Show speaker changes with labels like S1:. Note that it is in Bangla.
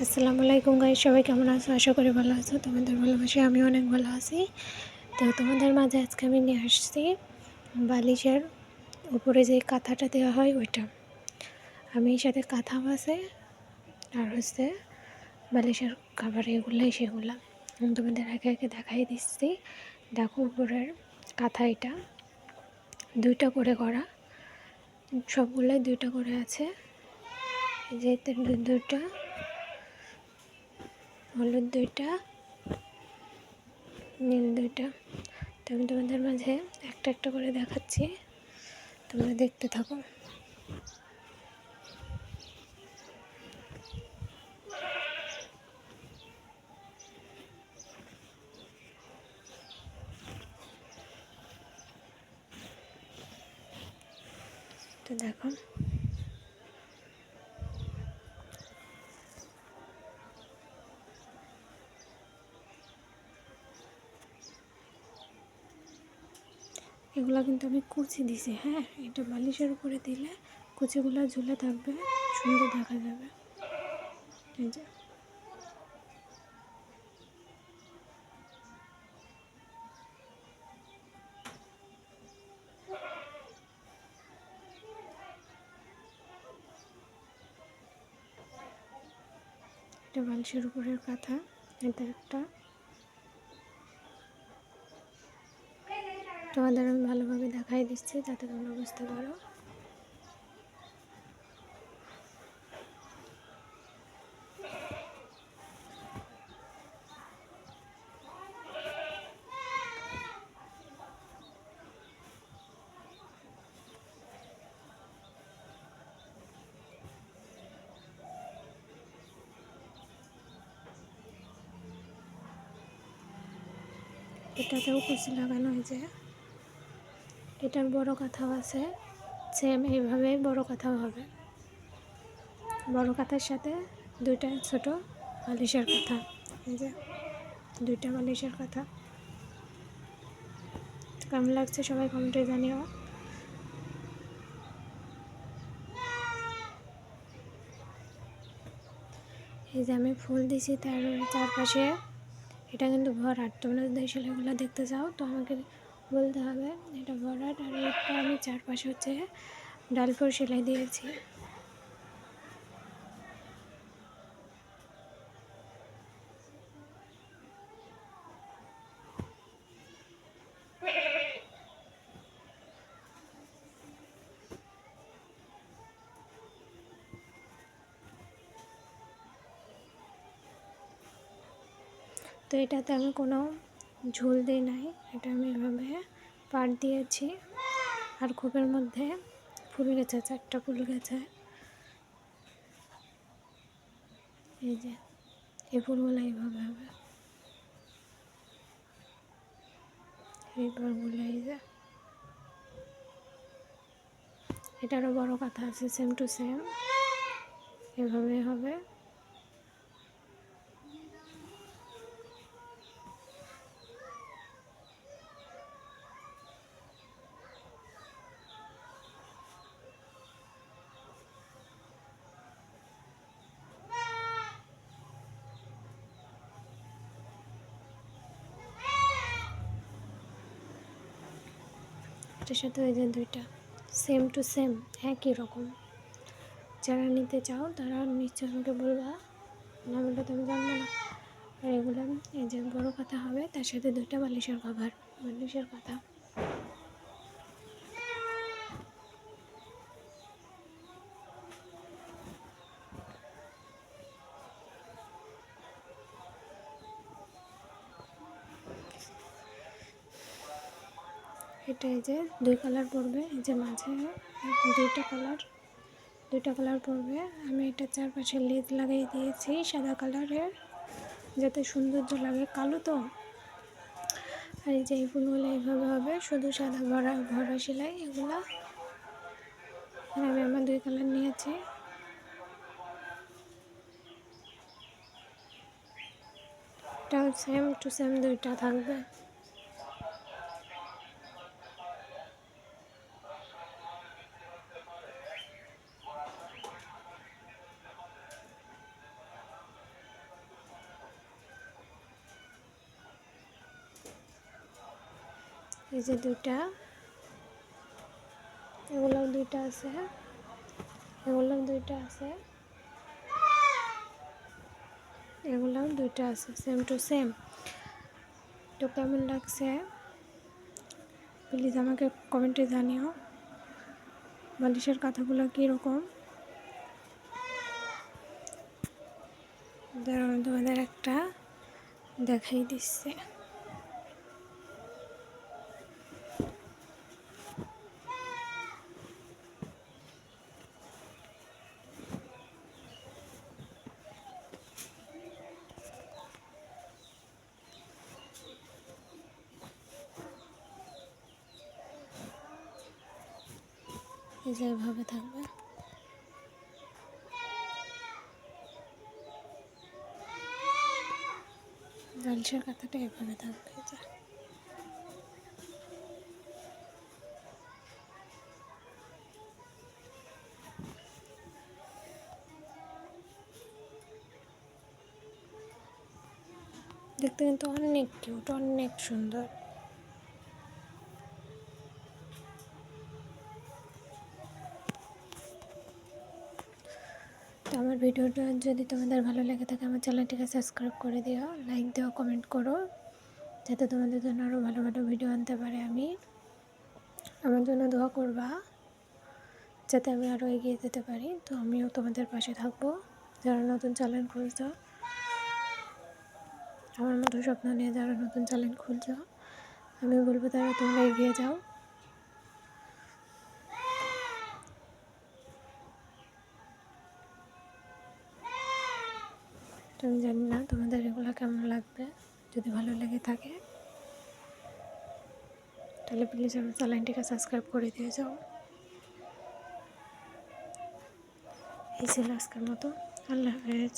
S1: আসসালামু আলাইকুম গাই সবাই কেমন আছো? আশা করি ভালো আছো। তোমাদের ভালোবাসি আমি অনেক ভালো আছি। তো তোমাদের মাঝে আজকে আমি নিয়ে আসছি বালিশের উপরে যে কাঁথাটা দেওয়া হয় ওইটা। আমি সাথে কাঁথাও আছে, আর হচ্ছে বালিশের খাবার এগুলোই সেগুলো। আমি তোমাদের একে একে দেখাই দিচ্ছি। দেখো উপরের কাঁথা এটা। দুইটা করে করা। সবগুলোই দুইটা করে আছে। যে এতে দু- দুইটা। হলুদ দুইটা, নীল দুইটা। তো আমি তোমাদের মাঝে একটা একটা করে দেখাচ্ছি। তোমরা দেখতে থাকো। তো দেখো এগুলো কিন্তু আমি কুচি দিছি হ্যাঁ? এটা বালিশের উপরে দিলে কুচিগুলো ঝুলে থাকবে, সুন্দর দেখা যাবে। এই যে। এটা বালিশের উপরের কাঁথা, এটা একটা। তোমাদের আমি ভালোভাবে দেখাই দিচ্ছি যাতে তোমরা বুঝতে পারো। এটাতেও কুচি লাগানো হয়েছে এটার বড় কথাও আছে সেম এইভাবেই বড় কথাও হবে। বড় কথার সাথে দুইটা ছোট মালিশের কথা, এই যে দুইটা মালিশের কথা। কেমন লাগছে সবাই কমেন্টে জানিও। এই যে আমি ফুল দিছি তার চারপাশে, এটা কিন্তু ভরাট তোমরা যদি সেলাইগুলো দেখতে চাও, তো আমাকে বলতে হবে, এটা ভরাট আর এটা আমি চারপাশে হচ্ছে ডালপুর সেলাই দিয়েছি। তো এটাতে আমি কোনো ঝোল দিই নাই, এটা আমি এভাবে পাট দিয়েছি। আর খোপের মধ্যে ফুল গেছে চারটা ফুল গেছে। এই যে, এই ফুলগুলো এইভাবে হবে। এই পাড়গুলো এই যে। এটারও বড় কথা আছে সেম টু সেম এভাবে হবে। এটার সাথে ওই দুইটা। সেম টু সেম একই রকম। যারা নিতে চাও তারা নিশ্চয় আমাকে বলবা। না বললে তুমি জানব না। আর এগুলো, এই যে বড়ো কথা হবে, তার সাথে দুইটা বালিশের কভার বালিশের কথা। এটা এই যে দুই কালার পড়বে, এই যে মাঝে দুইটা কালার দুইটা কালার পড়বে। আমি এটা চারপাশে লেদ লাগিয়ে দিয়েছি সাদা কালারের, যাতে সৌন্দর্য লাগে। কালো তো? আর এই যে এই ফুলগুলো এইভাবে হবে, শুধু সাদা ভরা ভরা সেলাই এগুলো। আর আমি আমার দুই কালার নিয়েছি। এটাও সেম টু সেম দুইটা থাকবে। এই যে দুইটা। এগুলোও দুইটা আছে। এগুলোও দুইটা আছে। এগুলোও দুইটা আছে। সেম টু সেম তো কেমন লাগছে? প্লিজ আমাকে কমেন্টে জানিও। বালিশের কথাগুলো কীরকম? তোমাদের একটা দেখাই দিচ্ছে। এই যে এভাবে থাকবে। বালিশের কথাটা এভাবে থাকবে, এই যে। দেখতে কিন্তু অনেক কিউট অনেক সুন্দর। তো আমার ভিডিওটা যদি তোমাদের ভালো লেগে থাকে, আমার চ্যানেলটিকে সাবস্ক্রাইব করে দিও লাইক দিও কমেন্ট করো, যাতে তোমাদের জন্য আরও ভালো ভালো ভিডিও আনতে পারে আমি। আমার জন্য দোয়া করবা, যাতে আমি আরও এগিয়ে যেতে পারি। তো আমিও তোমাদের পাশে থাকব। যারা নতুন চ্যানেল খুলছো, আমার মতো স্বপ্ন নিয়ে যারা নতুন চ্যানেল খুলছো আমি বলব তারা তোমরা এগিয়ে যাও। তো আমি জানি না। তোমাদের এগুলো কেমন লাগবে? যদি ভালো লেগে থাকে, তাহলে প্লিজ আমার চ্যানেলটিকে সাবস্ক্রাইব করে দিয়ে যাও। এই ছিল আজকের মতো। আল্লাহ হাফেজ।